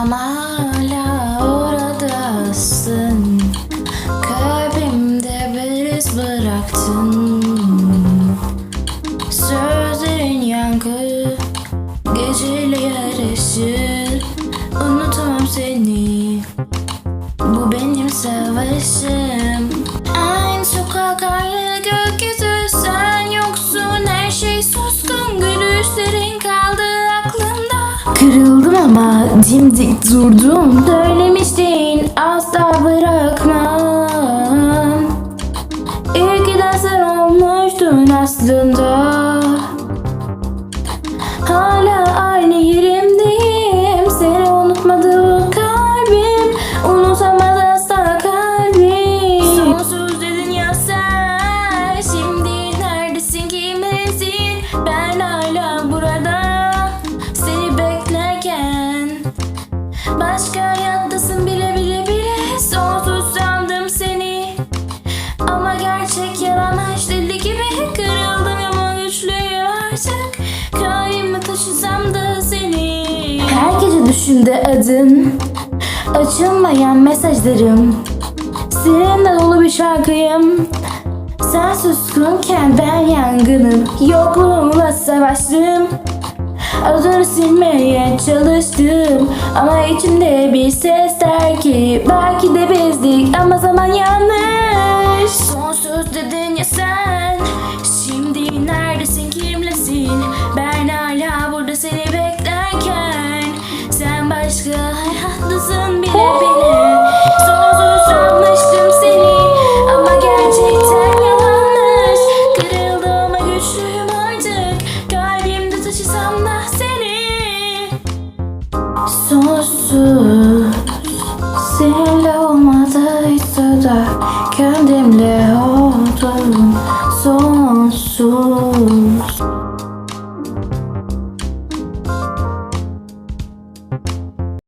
ama hala oradasın Kalbimde bir iz bıraktın. Sözlerin yankı Geceliğe eşit Unutamam seni. Bu benim savaşım. Aynı sokak ayrı gökyüzü. Sen yoksun her şey suskun. Gülüşlerin Kırıldım ama dimdik durdum. Söylemiştin asla bırakmam. İyi ki de sen olmuştun aslında Başka hayattasın bile bile bile. Sonsuz sandım seni. Ama gerçek yalanlar deli gibi. Kırıldım ama güçlüyüm artık. Kalbimi taşısam da seni. Her gece düşümde adın. Açılmayan mesajlarım. Seninle dolu bir şarkıyım. Sen suskunken ben yangınım. Yokluğumla savaştım Adını silmeye çalıştım. Ama içimde bir ses der ki Belki de bezdik ama zaman yanlış. Sonsuz dedin ya sen Şimdi neredesin kimlesin? Ben hala burada seni beklerken Sen başka hayattasın bile bile Kendimle